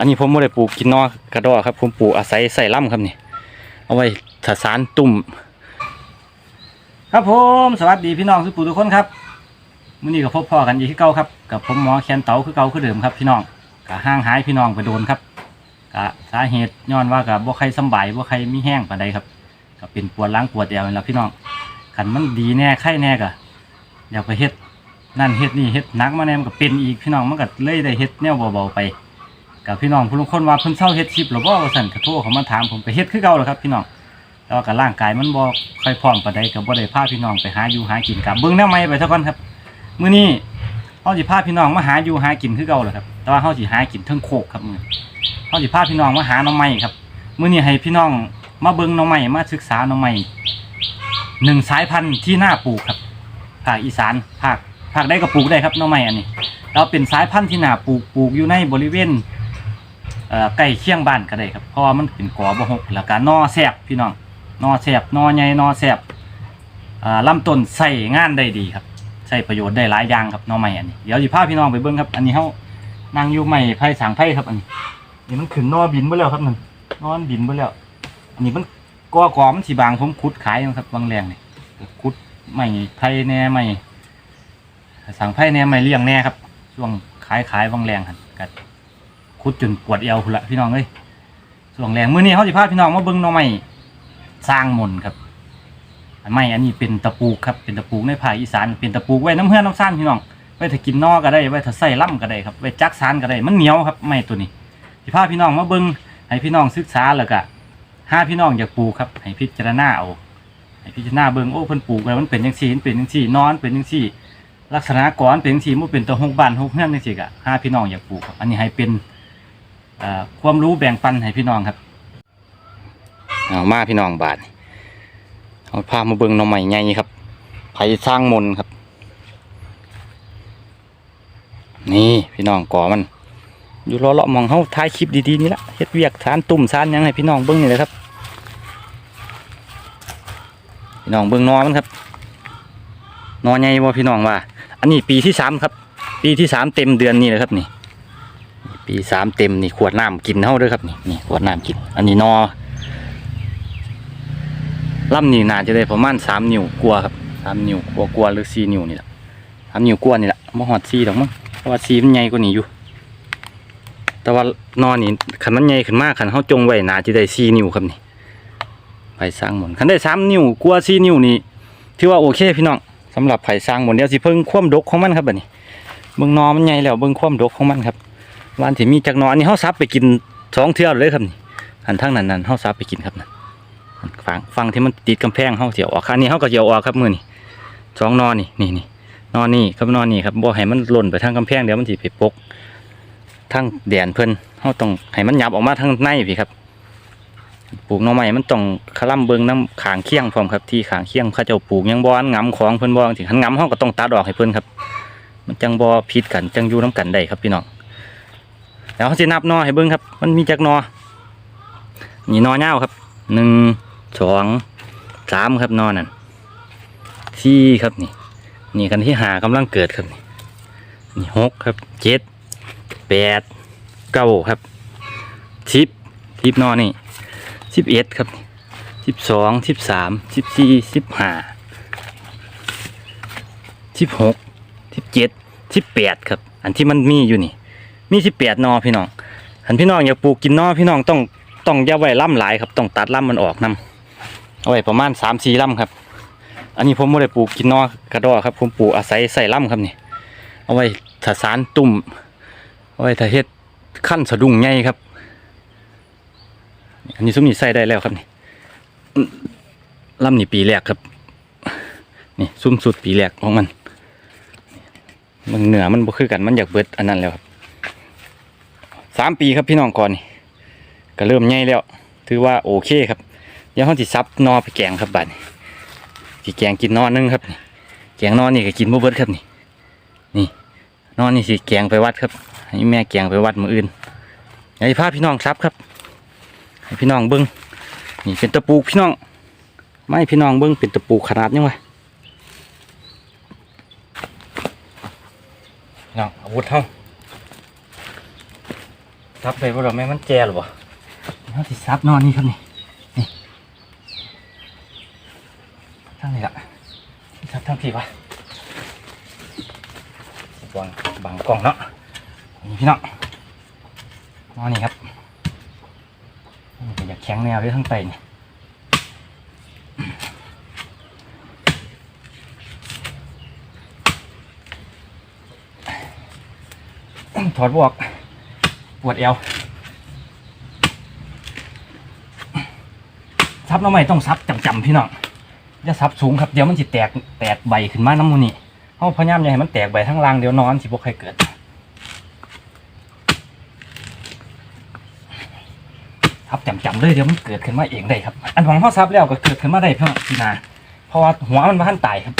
อันนี้ผมไม่ได้ปลูกกินนอกระดอครับ ผมปลูกอาศัยใส่ล่ำครับนี่ เอาไว้ถสารตุ่ม ครับผมสวัสดีพี่น้องสุปูทุกคนครับมื้อนี้ก็พบพ่อกันอีกที่เก่าครับกับผมหมอแคนเต๋าคือเก่าคือเดิมครับพี่น้องก็ห่างหายพี่น้องไปโดนครับก็สาเหตุย้อนว่ากับบ่ใครสบายบ่ใครมีแห้งปานใดครับก็เป็นปวดล้างปวดเอวนี่แหละพี่น้องคันมันดีแน่ไข้แน่ก็อยากไปเฮ็ดนั่นเฮ็ดนี่เฮ็ดนักมาแน่มันก็เป็นอีกพี่น้องมันก็เลยได้เฮ็ดแนวเบาๆไป กับพี่น้องผู้ลงคนว่าเพิ่นเศร้าเฮ็ดชิปหรือว่าสั่นกระโทรเขามาถามผมก็เฮ็ดคือเก่าแหล้วครับพี่น้องแต่ว่ากับร่างกายมันบ่ค่อยพร้อมปานใดก็บ่ได้พาพี่น้องไปหาอยู่หากินกับเบิ่งแนวใหม่ไปซะก่อนครับมื้อนี้เฮาสิพาพี่น้องมาหาอยู่หากินคือเก่าแหละครับ แต่ว่าเฮาสิหากินเทิงโคกครับมื้อเฮาสิพาพี่น้องมาหาหน่อไม้ครับมื้อนี้ให้พี่น้องมาเบิ่งหน่อไม้มาศึกษาหน่อไม้หนึ่งสายพันธุ์ที่น่าปลูกครับภาคอีสานภาคภาคใดก็ปลูกได้ครับหน่อไม้อันนี้เราเป็นสายพันธุ์ที่น่าปลูกปลูกอยู่ในบริเวณ เอ่อใกล้เคียงบ้านก็ได้ครับเพราะว่ามันเป็นกอบ่หกแล้วก็นอแสบพี่น้องนอแสบนอใหญ่นอแสบอ่าลำต้นใส่งานได้ดีครับใช้ประโยชน์ได้หลายอย่างครับนอใหม่อันนี้เดี๋ยวสิพาพี่น้องไปเบิ่งครับ อันนี้เฮานั่งอยู่ใหม่ไผ่สางไผ่ครับอันนี้นี่มันขึ้นนอบินไปแล้วครับนั่นนอนบินไปแล้วอันนี้มันกอกอมันสิบางผมขุดขายนะครับบางแรงนี่ขุดใหม่ไผ่แน่ใหม่สางไผ่แน่ใหม่เลี้ยงแน่ครับช่วงขายขายบางแรงครับกัด คุดจนปวดเอวพุ่นละพี่น้องเอ้ยส่วงแรงมื้อนี้เขาสิพาพี่น้องมาเบิ่งหน่อไม้สร้างมนครับอันไม้อันนี้เป็นตะปูครับเป็นตะปูในภาคอีสานเป็นตะปูไว้น้ำเฮือนน้ำซ่านพี่น้องไว้ถ้ากินนอก็ได้ไว้ถ้าใส่ล่ำก็ได้ครับไว้จักสารก็ได้มันเหนียวครับไม้ตัวนี้สิพาพี่น้องมาเบิ่งให้พี่น้องศึกษาแล้วก็ห้าพี่น้องอยากปลูกครับให้พิจารณาเอาให้พิจารณาเบิ่งโอ้เพิ่นปลูกไว้มันเป็นจังซี่มันเป็นจังซี่นอนเป็นจังซี่ลักษณะก่อนเป็นจังซี่มันเป็นตัวหกบ้านหกเฮือนจังซี่ก็ห้าพี่น้องอยากปลูกครับอันนี้ให้เป็น อ่อความรู้แบ่งปันให้พี่น้องครับเอามาพี่น้องบาทเอาพามาเบิ่งหน่อใหม่ใหญ่ครับไผสร้างมนต์ครับ นี่พี่น้องก่อมัน อยู่รอเลาะมองเฮาถ่ายคลิปดีๆนี่ละเฮ็ดเวียกทานตุ่มซานยังให้พี่น้องเบิ่งนี่เลยครับ พี่น้องเบิ่งนอมันครับนอใหญ่บ่พี่น้องว่า อันนี้ปีที่สามครับ ปีที่สามเต็มเดือนนี้เลยครับนี่ ปีสามเต็มนี่ขวดน้ำกินเท่าด้วยครับนี่นี่ขวดน้ำกิน อันนี้นอลำนี่น่าจะได้ประมาณสามนิ้วกลัวครับสามนิ้วกลัวกลัวหรือสี่นิ้วนี่แหละสามนิ้วกลัวนี่แหละมหอดสี่ดอกมั้งเพราะว่าสี่มันใหญ่กว่านี้อยู่ แต่ว่านอนนี่ขันมันใหญ่ขึ้นมากขันเขาจงไว้น่าจะได้สี่นิ้วครับนี่ไผ่สร้างหมนขันได้สามนิ้วกลัวสี่นิ้วนี่ถือว่าโอเคพี่น้องสำหรับไผ่สร้างหมนเดี๋ยวสิเพิ่งคว่ำดกของมันครับบัดนี้เบิ่งนอมันใหญ่แล้วเบิ่งคว่ำดกของมันครับ วันที่มีจักนอนนี่เฮาซับไปกินสองเที่ยวเลยครับนี่อันทั้งนั้นนั้นเฮาซับไปกินครับนั่นฟังฟังที่มันติดกำแพงเฮาเสียวออกคันนี้เฮาก็เสียวออกครับมือนี่สองนอนนี่นี่นี่นอนนี่ครับนอนนี่ครับบ่ให้มันหล่นไปทางกำแพงเดี๋ยวมันสิไปปกทางแดนเพิ่นเฮาต้องให้มันหยับออกมาทางในพี่ครับปลูกน่อไม้มันต้องคล่ำเบิงน้ำขางเคียงพร้อมครับที่ขางเคียงเขาเจ้าปลูกยังบอนงํของเพิ่นบ่จังซี่คันงํเฮาก็ต้องตัดออกให้เพิ่นครับ มันจังบ่ผิดกันจังอยู่นํกันได้ครับพี่น้อง แล้วเขาจะนับนอให้เบิ้งครับ มันมีจักนอนี่นอเง่าครับหนึ่งสองสามครับนอนั่นสี่ครับนี่ นี่กันที่หากำลังเกิดครับนี่นี่หกครับเจ็ดแปดเก้าครับสิบสิบนอนี่สิบเอ็ดครับสิบสองสิบสามสิบสี่สิบห้าสิบหกสิบเจ็ดสิบแปดครับ อันที่มันมีอยู่นี่ มีสิบแปดนอพี่น้องหันพี่น้องอยากปลูกกินนอพี่น้องต้องต้องอย่าไว้ล่ำหลายครับต้องตัดล่ำมันออกนํเอาไว้ประมาณสามสี่ล่ำครับ อันนี้ผมไม่ได้ปลูกกินนอกระดอครับ ผมปลูกอาศัยใส่ล่ำครับนี่ เอาไว้ถสารตุ่มเอาไว้ถ้าเฮ็ดขั้นสะดุ้งใหญ่ครับ อันนี้ซุ้มนี่ใส่ได้แล้วครับนี่ล่ำนี่ปีแรกครับ นี่ซุ้มสุดปีแรกของมันมันเหนือมันบ่คือกันมันอยากเบิดอันนั้นแล้วครับ สามปีครับพี่น้องก่อนนี่ก็เริ่มใหญ่แล้ว ถือว่าโอเคครับเดี๋ยวเขาสิซับนอไปแกงครับบัดนี้สิแกงกินนอนึงครับนี่แกงนอนนี่ก็กินบ่เบิดครับนี่ นี่นอนนี่สิแกงไปวัดครับให้แม่แกงไปวัดมืออื่นให้พาพี่น้องซับครับให้พี่น้องเบิ้งนี่เป็นตะปูพี่น้อง ไม่พี่น้องเบิ้งเป็นตะปูขนาดยังไงน้องอาวุธเท่า ซับไปว่าเราแม่มันแก่หรอบ่เขาสิซับนอนนี่ครับนี่นี่ทั้งนี้ละซับทั้งพี่วะวางบังกล้องเนาะนี่พี่น้องนอนนี่ครับอยากแข็งแนวด้วยทั้งไตนี่ถอดบวก ปวดเอวซับน้ำใหม่ต้องซับจำๆพี่น้องอย่าซับสูงครับเดี๋ยวมันสิแตกแตกใบขึ้นมาน้ำมูนี่เขาะพยายามอย่าให้มันแตกใบทั้งล่างเดี๋ยวนอนสิบกใครเกิดซับจำๆเลยเดี๋ยวมันเกิดขึ้นมาเองได้ครับ อันหวังเขาซับแล้วก็เกิดขึ้นมาได้เพื่อนพี่นาเพราะว่าหัวมันมาท่านตายครับ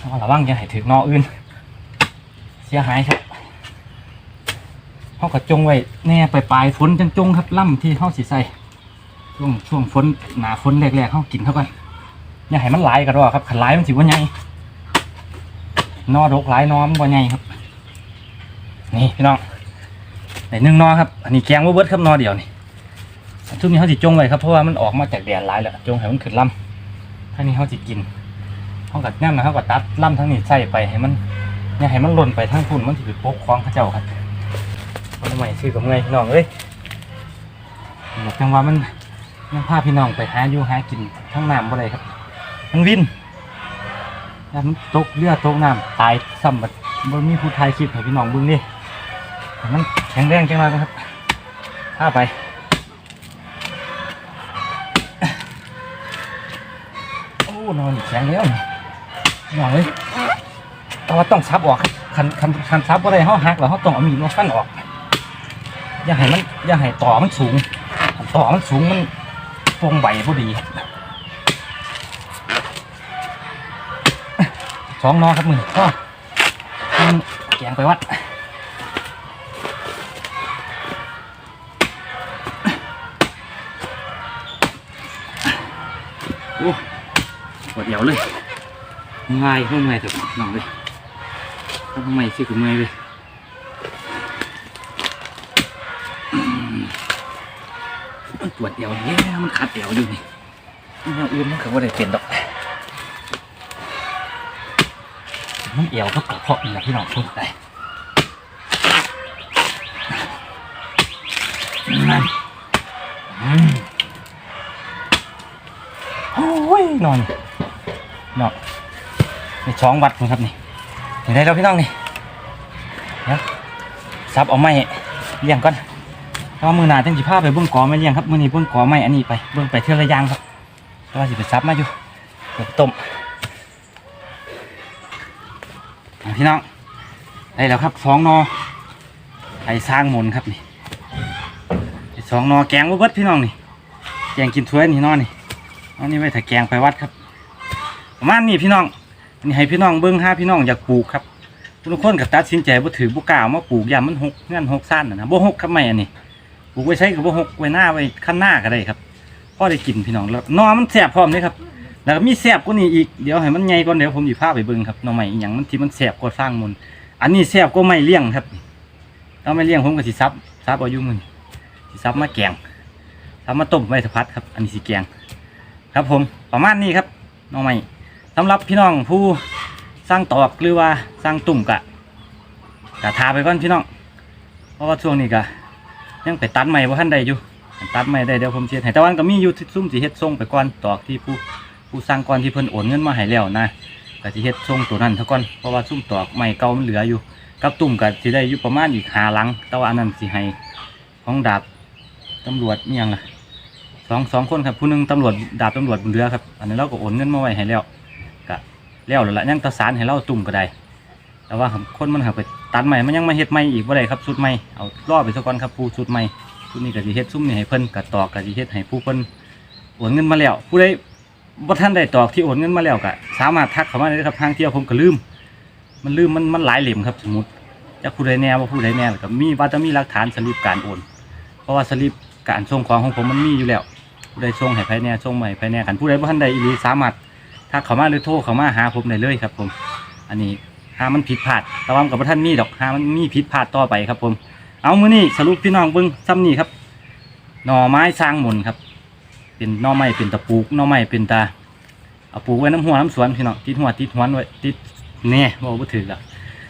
เอา ระวังอย่าให้ถึงนออื่น เสียหายครับเขาก็จงไว้แน่ไปลายฝนจังจงครับล่ำที่เขาสีใส่ช่วงช่วงฝนหนาฝนแรกๆเขากินเข้ากันอย่าให้มันหลายกันว่าครับขันหลายมันสิว่าไงนอดกหลายนอมว่าไงครับ นี่พี่น้องไหนนึ่งนอครับอันนี้แกงว่าเบิร์ดครับนอเดียวนี่ช่วงนี้เขาสิจงไว้ครับเพราะว่ามันออกมาจากแดดหลายแล้วจงให้มันขึ้นล่ำท่านี้เขาสิกิน เขากัดง่ามนะเขาก็ตัดล่ำทั้งนี้ใส่ไปให้มันเนี่ยให้มันหล่นไปทั้งพุ่นมันถือปกคล้องเข้าเจ้าครับมันใหม่ซื้อกับเงพี่น้องเอ้ยบอกจังว่ามันมันพาพี่น้องไปหาอยู่หากินทั้งน้ำบ่ได้ครับ มันวินแล้วมันตกเรือดตกน้ำตายซ้ำบัดบ่มีผู้ไทยคลิปให้พี่น้องบิ่งนี่มันแข็งแรงจังเลยนครับพาไปโอ้นอนแข็งแล้วนี่ หน่อยแต่ว่าต้องซับออกคันคันคันซับอะไรเขาหักแล้วเขาต้องเอามีดมาฟันออกอย่าให้มันอย่าให้ต่อมันสูงต่อมันสูงมันฟงใบพอดีสองนอครับมือก็มันแกงไปวัดโอ้ปวดเอวเลย ง่ายเข้าเมื่อยเถอะน้องเลยเข้าเมื่อยสิกับเมื่อยเลยมันปวดเอวเนี่ยมันขัดเอวอยู่นี่อย่างอื่นมันคือว่าได้เป็นดอกมันเอวก็กระเพาะอีกแล้วพี่น้องทุกไปนั่นอืมโอ้ยนอน ในช้องวัดครับนี่เห็นได้แล้วพี่น้องนี่เดี๋ยวซับเอาไม้เลี้ยงก่อนเพราะว่ามือหนาจังสิพาไปเบื้องกอไม่เลี้ยงครับมือนี้เบื้องกอไม้อันนี้ไปเบื้องไปเท่าระยางครับแต่ว่าสิไปซับมาอยู่เดี๋ยวต้มพี่น้องได้แล้วครับสองนอไอ้สร้างมนครับนี่สองนอแกงว่าเบิดพี่น้องนี่แกงกินถ้วยนี่นอนนี่อันนี้ไว้ถ้าแกงไปวัดครับประมาณนี้พี่น้อง อันนี้ให้พี่น้องเบิ้งห้าพี่น้องอยากปลูกครับทุกคนกับตัดสินใจบ่าถือบุกาเอามาปลูกยามมันหกเงื่อนหกสั้นนะบ่หกครับไม่อันนี้ปลูกไว้ใช้กับบ่หกไว้หน้าไว้ข้างหน้าก็ได้ครับพ่อได้กินพี่น้องแล้วนอมันแสบพร้อมเลยครับแล้วก็มีแสบกว่านี้อีกเดี๋ยวให้มันใหญ่ก่อนเดี๋ยวผมสิพาไปเบิ่งครับน่อไม้อย่างมันที่มันแสบกว่าสร้างมูลอันนี้แสบก็ไม่เลี้ยงครับถ้าไม่เลี้ยงผมก็สิซับซับเอายู่มื้อนี้สิซับมาแกงซับมาต้มไว้สะพัดครับ อันนี้สิแกง ครับผมประมาณนี้ครับน้องใหม่ สำหรับพี่น้องผู้สร้างตอกหรือว่าสร้างตุ่มกะกะทาไปก่อนพี่น้อง เพราะว่าช่วงนี้กะยังไปตัดใหม่ว่าท่านใดอยู่ตัดใหม่ได้เดี๋ยวผมเชียร์ให้แต่วันก็มีอยู่ซุ่มสีเฮ็ดส่งไปก่อนตอกที่ผู้ผู้สร้างก่อนที่เพิ่นโอนเงินมาให้แล้วนะก็สิเฮ็ดส่งตัวนั้นเท่าก่อนเพราะว่าซุ่มตอกใหม่เก่ามันเหลืออยู่ กับตุ่มก็สิได้อยู่ประมาณอีกหาหลัง แต่ว่าอันนั้นสิให้ของดาบตำรวจนี่ยังล่ะสองสองคนครับผู้หนึงตำรวจดาบตำรวจบนเรือครับ อันนี้เราก็โอนเงินมาไว้ให้แล้ว แล้วแล้วละยังตะสารให้เราตุ่มก็ได้ แต่ว่าคนมันหักไปตัดใหม่มันยังมาเฮ็ดใหม่อีกบ่ได้ครับชุดใหม่เอาล่อไปสักก่อนครับผู้ชุดใหม่ชุดนี้ก็สิเฮ็ดซุ้มนี่ให้เพิ่นกะตอกก็สิเฮ็ดให้ผู้เพิ่นโอนเงินมาแล้ว ผู้ใดบ่ทันได้ตอกที่โอนเงินมาแล้วก็สามารถทักเข้ามาได้ครับทางเที่ยวผมก็ลืม มันลืมมันมันหลายเหลี่ยมครับสมมติจะผู้ใดแน่ว่าผู้ใดแน่ก็มีว่าจะมีหลักฐานสลิปการโอน เพราะว่าสลิปการส่งของของผมมันมีอยู่แล้วผู้ใดส่งให้ภายในส่งใหม่ภายในกันผู้ใดบ่ทันใดอีหลีสามารถ ทักเขามาหรือโทรเขามาหาผมได้เลยครับ ผม อันนี้หามันผิดพลาดแต่ว่ากับท่านมีดอกหามันมีผิดพลาดต่อไปครับ ผม เอามือนี่สรุปพี่น้องเบิ้งซ้ำนี่ครับ หน่อไม้สร้างมุนครับ เป็นหน่อไม้เป็นตะปูกหน่อไม้เป็นตาเอาปลูกไว้น้ำหัวน้ำสวนพี่น้องติดหัวติดหวนไว้ติดเน่บอกว่าถือละ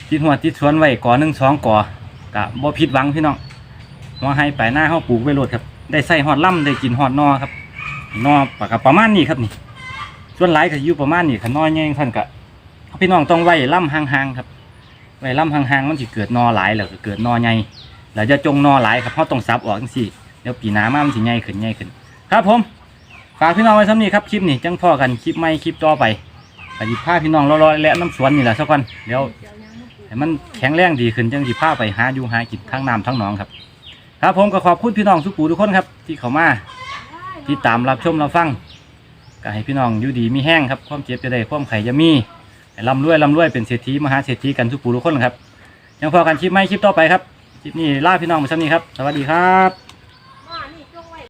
ติดหัวติดสวนไว้ก่อหนึ่งสองก่อกะบ่ผิดหวังพี่น้องหัวให้ไปหน้าเขาปลูกไว้โลดครับ ได้ใส่หอดล่ำได้กินหอดนอครับนอปากกับประมาณนี้ครับนี่ ส่วนหลายก็อยู่ประมาณนี้ขน้อยแย่งท่านกะพี่น้องต้องไว้ล่ำห่างๆครับ ไว้ล่ำห่างๆมันสิเกิดนอหลายแล้วก็เกิดนอใหญ่แล้วจะจงนอหลายครับเพราะต้องซับออกจังซี่เดี๋ยวปีหน้ามามันสิใหญ่ขึ้นใหญ่ขึ้น ครับผมฝากพี่น้องไว้ซ้ำนี้ครับคลิปนี้จังพ่อกันคลิปใหม่คลิปต่อไปปหยิบผ้าพี่น้องรอๆและน้ำสวนนี่แหละสักวันเดี๋ยวให้มันแข็งแรงดีขึ้นจังหยิบผ้าไปหาอยู่หากินทั้งน้ำทั้งหนองครับ ครับผมก็ขอบคุณพี่น้องทุกผู้ทุกคนครับ ที่เข้ามาที่ตามรับชมรับฟัง ก็ให้พี่น้องอยู่ดีมีแห้งครับความเจ็บจะได้ความไข่จะมีให้ร่ำรวยร่ำรวยเป็นเศรษฐีมหาเศรษฐีกันทุกผู้ทุกคนครับ ยังพอกันคลิปไม่คลิปต่อไปครับคลิปนี้ลาพี่น้องไปซ้ำนี้ครับ สวัสดีครับ